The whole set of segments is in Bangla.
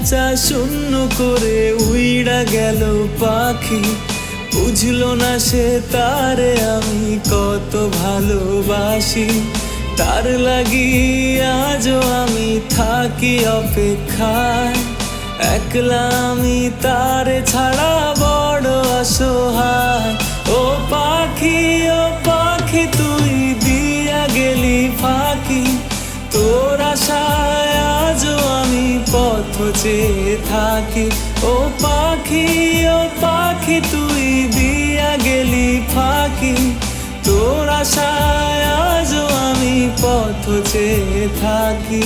খাঁচা শূন্য করে উইড়া গেল পাখি। বুঝলো না সে তারে আমি কত ভালোবাসি। তার লাগি আজও আমি থাকি অপেক্ষায়। একলা আমি তারে ছাড়া বড় অসহায়। ও পাখি ও পাখি, তুই চেয়ে থাকি। ও পাখি ও পাখি, তুই দিয়া গেলি ফাঁকি। তোর আশায় আজও আমি পথ চেয়ে থাকি।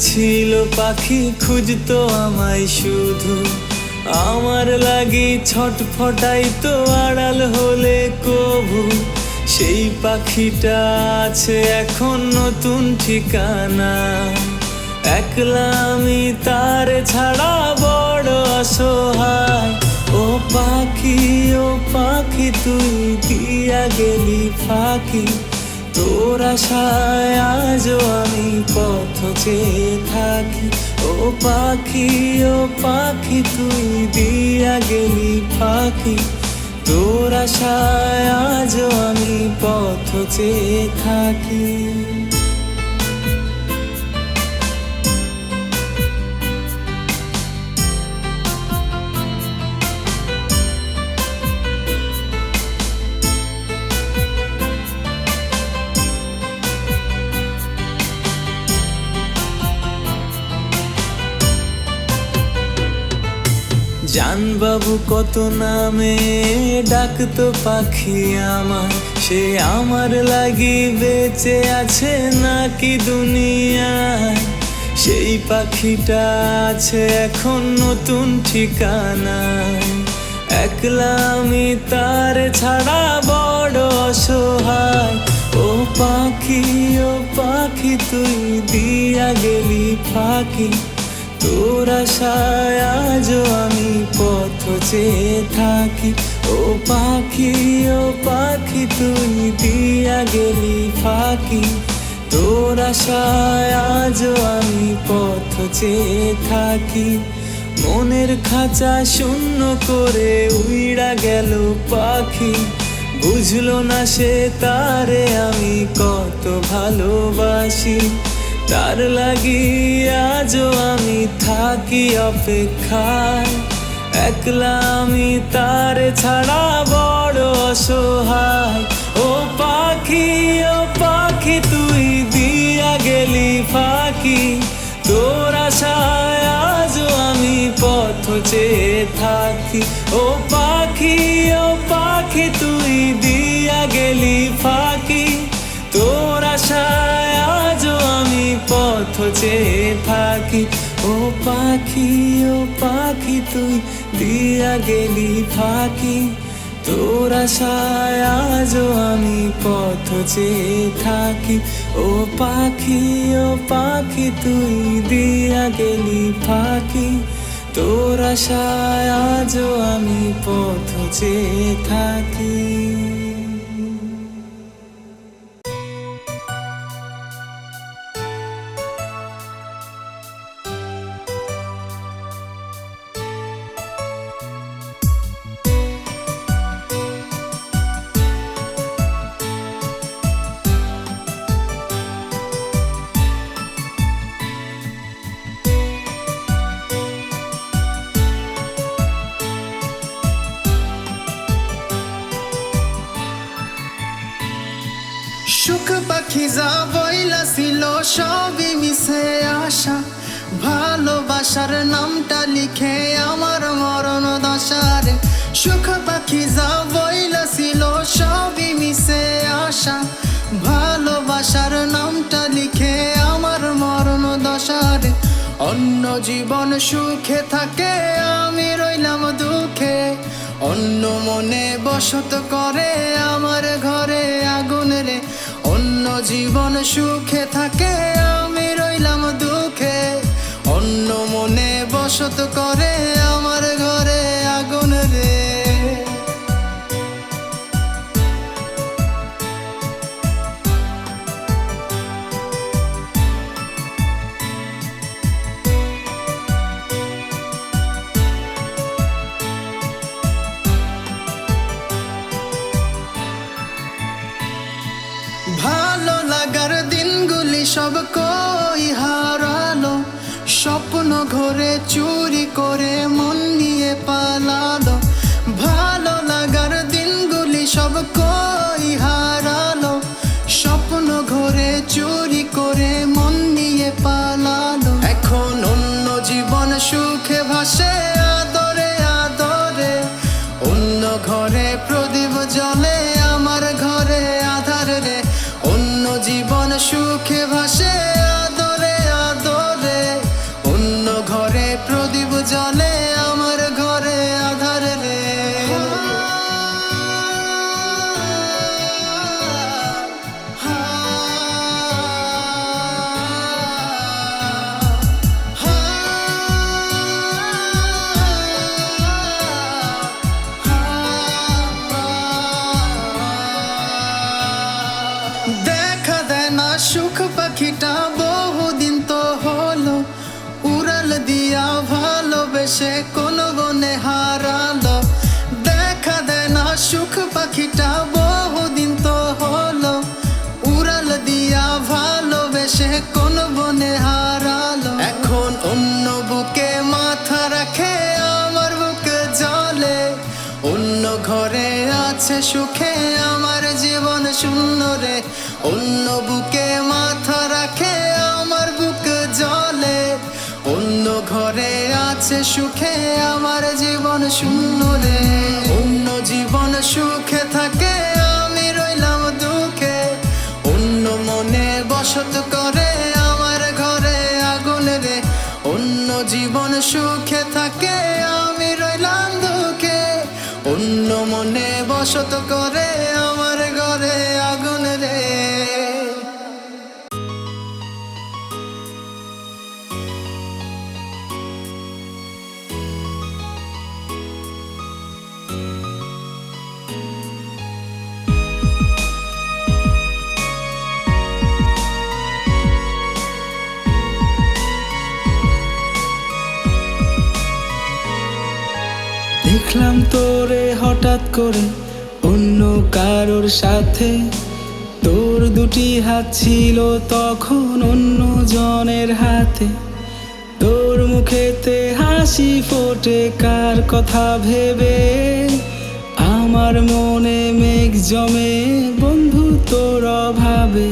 ছিল পাখি খুঁজতো আমায় শুধু। আমার লাগি ছটফটাই তো আড়াল হলে কবু। সেই পাখিটা আছে এখন নতুন ঠিকানা। একলা আমি তার ছাড়া বড় অসহায়। ও পাখি ও পাখি, তুই দিয়া গেলি ফাঁকি। তোর আশায় আজও আমি পথ চেয়ে থাকি। ও পাখি ও পাখি, তুই দিয়া গেলি পাখি তোর আশায় আজও আমি পথ চেয়ে থাকি। জানবাবু কত নামে, ডাকতো পাখি আমার। সে আমার লাগি বেঁচে আছে নাকি দুনিয়ায়? সেই পাখিটা আছে এখন নতুন ঠিকানায়। একলা আমি তার ছাড়া বড় অসহায়। ও পাখি ও পাখি, তুই দিয়া গেলি ফাঁকি। তোর আশায় আজও আমি পথ চেয়ে থাকি। ও পাখি ও পাখি, তুই দিয়া গেলি ফাঁকি। তোর আশায় আজও আমি পথ চেয়ে থাকি। মনের খাঁচা শূন্য করে উইড়া গেল পাখি। বুঝলো না সে তারে আমি কত ভালোবাসি। তার লাগি আজও আমি থাকি অপেক্ষায়। একলা আমি তার ছাড়া বড় অসহায়। ও পাখি ও পাখি, তুই দিয়া গেলি ফাঁকি। তোর আশায় আজও আমি পথ চেয়ে থাকি। ও পাখি ও পাখি, তুই দিয়া গেলি ফাঁকি। পথ চেয়ে থাকি। ও পাখি ও পাখি, তুই দিয়া গেলি ফাঁকি। তোর আশায় আমি পথ চেয়ে থাকি। ও পাখি ও পাখি, তুই দিয়া গেলি ফাঁকি। তোর আশায় আমি পথ চেয়ে থাকি। আসা ভালোবাসার নামটা লিখে আমার মরণ দশারে। সুখ পাখি যা বইলা ছিল সবই মিশে আসা ভালোবাসার নামটা লিখে আমার মরণ দশারে। অন্য জীবন সুখে থাকে, আমি রইলাম দুঃখে। অন্য মনে বসত করে আমার ঘরে আগুন রে। অন্য জীবন সুখে থাকে, আমি রইলাম দুঃখে। অন্য মনে বসত করে আমার সব কই হারালো? স্বপ্ন ঘরে চুরি করে মন নিয়ে পালালো। ভালো লাগার দিনগুলি সব কই হারালো? স্বপ্ন ঘরে চুরি করে মন নিয়ে পালালো। এখন অন্য জীবন সুখে ভাসে দেখা না সুখ, পাখিটা বহুদিন তো হলো। উড়াল দিয়া ভালোবেসে কোন বনে এখন অন্য বুকে মাথা রাখে, আমার জলে। অন্য ঘরে আছে সুখে, আমার জীবন শূন্য রে অন্য বুকে মাথা রাখে, আমার বুক জলে। অন্য ঘরে আছে সুখে শূন্য রে। অন্য জীবন সুখে থাকে, আমি রইলাম দুঃখে। অন্য মনে বসত করে আমার ঘরে আগুন রে। অন্য জীবন সুখে থাকে, আমি রইলাম দুঃখে। অন্য মনে বসত করে করে অন্য কারোর সাথে। তোর দুটি হাত ছিল তখন অন্য জনের হাতে। তোর মুখেতে হাসি ফোটে, কার কথা ভেবে? আমার মনে মেঘ জমে, বন্ধু তোর অভাবে।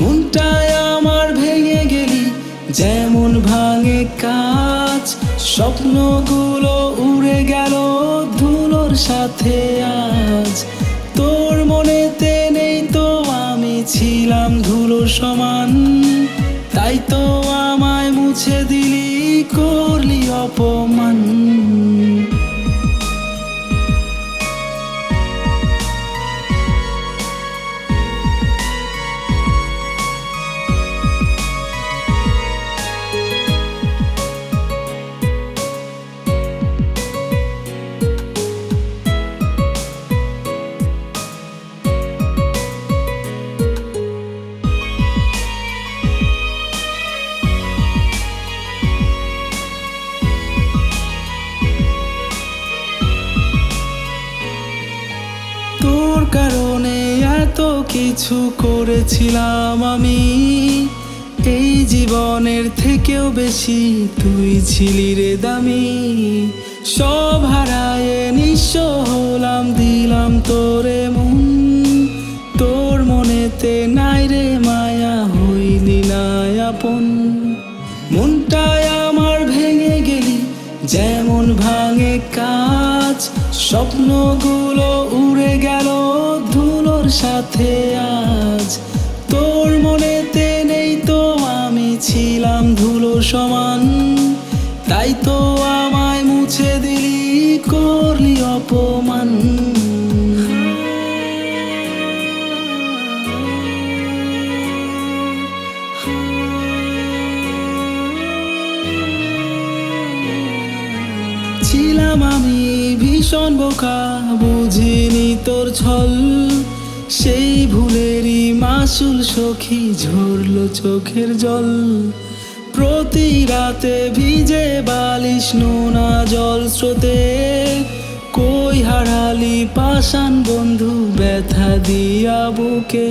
মনটায় আমার ভেঙে গেলি, যেমন ভাঙে কাজ। স্বপ্নগুলো উড়ে গেল সাথে আজ। তোর মনেতে নেই তো আমি ছিলাম ধুলো সমান। তাই তো আমায় মুছে দিলি, করলি অপমান। কারণে এত কিছু করেছিলাম আমি। এই জীবনের থেকেও বেশি তুই ছিলি রে দামি। সব হারায়ে নিঃস্ব হলাম, দিলাম তোরে মন। তোর মনেতে নাই রে মায়া হইলি না আপন। মনটায় আমার ভেঙে গেলি, যেমন ভাঙে কাজ। স্বপ্নগুলো উড়ে গেল সাথে আজ। তোর মনেতে নেই তো আমি ছিলাম ধুলো সমান। তাই তো আমায় মুছে দিলি, করলি অপমান। ছিলাম আমি ভীষণ বোকা, বুঝিনি তোর ছল। মাসুল সখী, ঝরলো চোখের জল। প্রতি রাতে ভিজে বালিশ, নোনা জল স্রোতে। কই হারালি পাষাণ বন্ধু, ব্যথা দিয়া বুকে।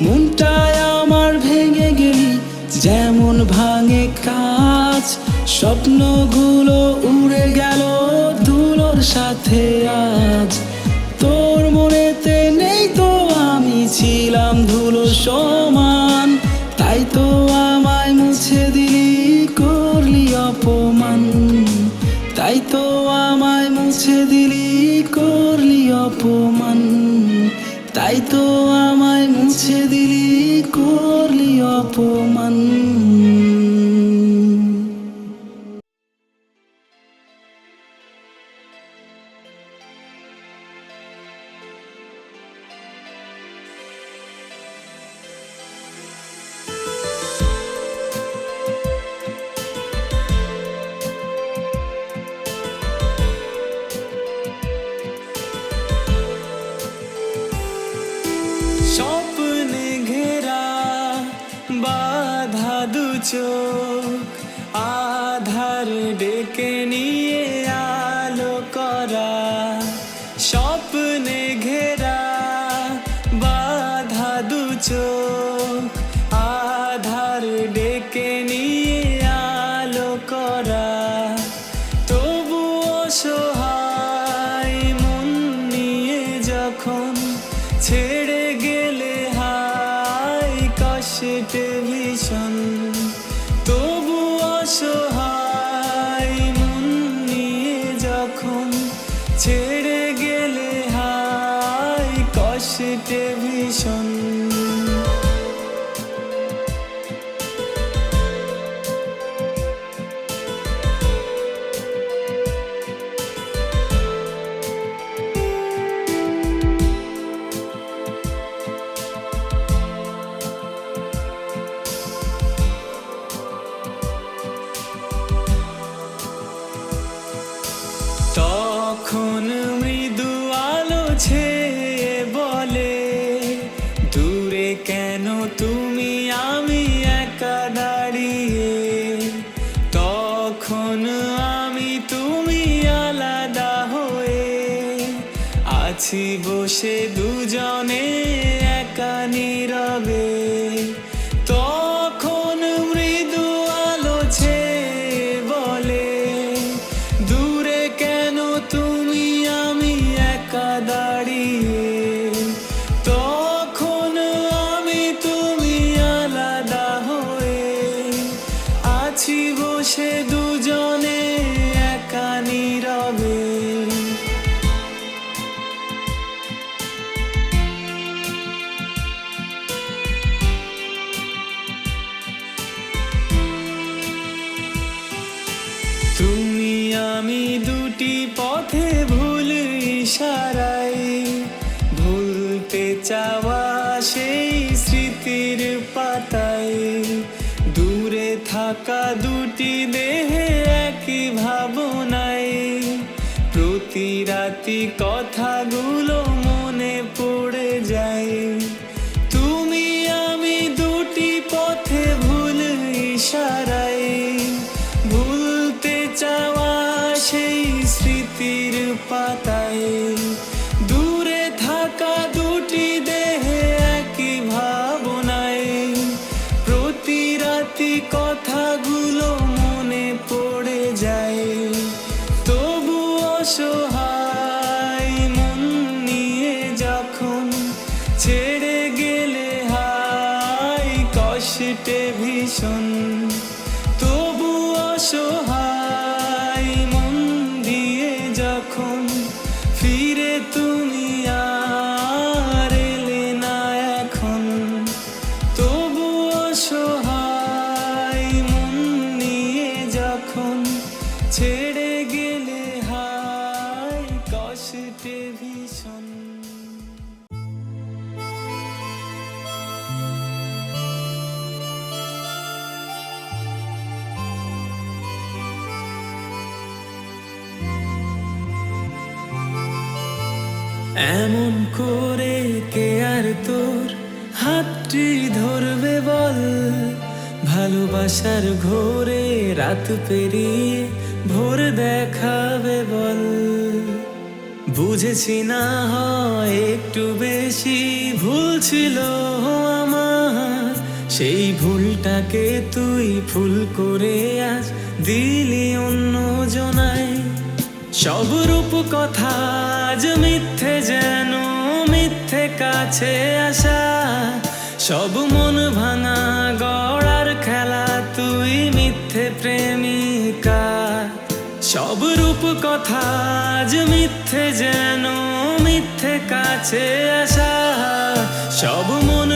মনটায় আমার ভেঙে গেলি, যেমন ভাঙে কাজ। স্বপ্নগুলো উড়ে গেল ধুলোর সাথে আজ। ছিলাম ধুলো সমান, তাই তো আমায় মুছে দিলি, করলি অপমান। তাই তো আমায় মুছে দিলি, করলি অপমান। তাই তো আমায় মুছে দিলি, করলি অপমান। আধার ডেকে নিয়ে চাওয়া সেই স্মৃতির পাতায়। দূরে থাকা দুটি দেহে একই ভাবনায়। প্রতি রাতি কথাগুলো মনে পড়ে so এমন করে কে আর তোর হাতটি ধরবে বল? ভালোবাসার ঘোরে রাত পেরিয়ে ভোর দেখাবে বল। বুঝেছি না হয় একটু বেশি ভুল ছিল আমার। সেই ভুলটাকে তুই ফুল করে আজ দিলি অন্য সব রূপ কথা আজ মিথ্যে যেন মিথ্যে কাছে আসা। সব মন ভাঙা গড়ার খেলা, তুই মিথ্যে প্রেমিকা। সব রূপ কথা আজ মিথ্যে যেন মিথ্যে কাছে আসা। সব মন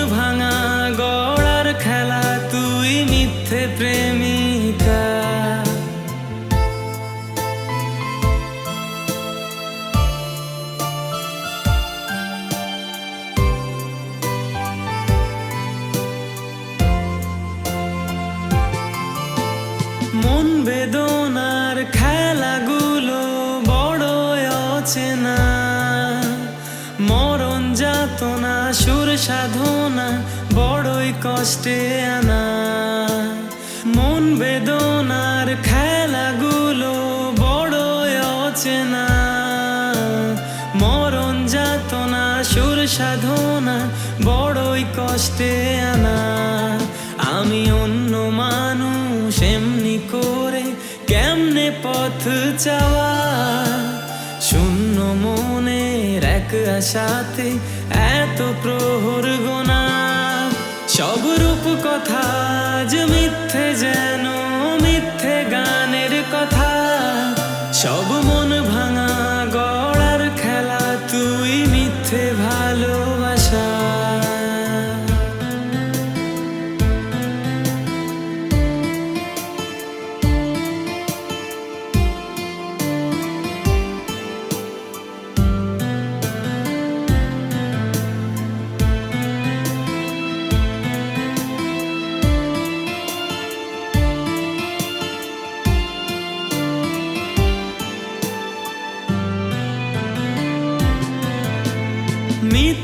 বেদনার খেলাগুলো বড় অচেনা। মরণ যাতনা, সুর সাধনা বড়ই কষ্টে আনা। মন বেদনার খেলাগুলো বড় অচেনা। মরণ যাতনা, সুর সাধনা বড়ই কষ্টে আনা। আমি অন্য পথ চাওয়া শূন্য মনের এক আশাতে এত প্রহর গোনা। সব রূপ কথা যে মিথ্যে যেন মিথ্যে গানের কথা। সব মন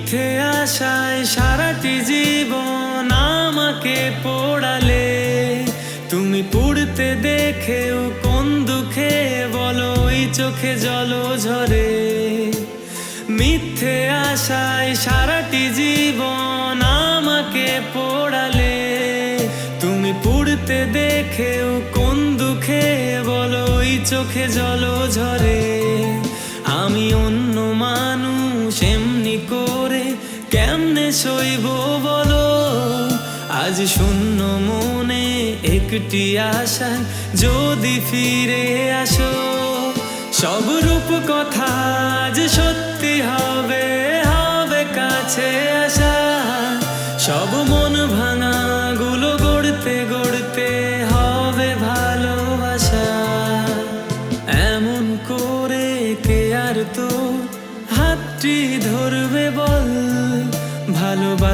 মিথ্যে আশায় সারাটি জীবন আমাকে পোড়ালে। তুমি পুড়তে দেখেও কোন দুঃখে বলো, ওই চোখে জল ঝরে। মিথ্যে আশায় সারাটি জীবন আমাকে পোড়ালে। তুমি পুড়তে দেখেও কোন দুঃখে বলো, ওই চোখে জল ঝরে। আমি অন্য মানুষ, এমনি কেমনে সইব বলো। আজ শূন্য মনে একটি আশায় যদি ফিরে আসো। সব রূপ কথা আজ সত্যি হবে হবে কাছে আসা। সব মন ভাঙা গুলো গড়তে গড়তে হবে ভালোবাসা। এমন করে কে আর তো হাতটি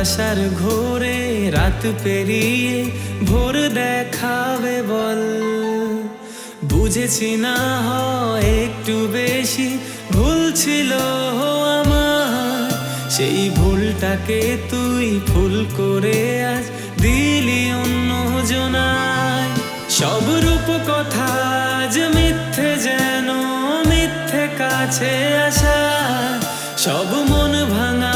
ভালোবাসার ঘোরে রাত পেরিয়ে ভোর দেখাবে বল। বুঝেছি না হয় একটু বেশি ভুল ছিল আমার। সেই ভুলটাকে তুই ভুল করে আজ দিলি অন্য জনায়। সব রূপ কথা আজ মিথ্যে যেন মিথ্যে কাছে আসা। সব মন ভাঙা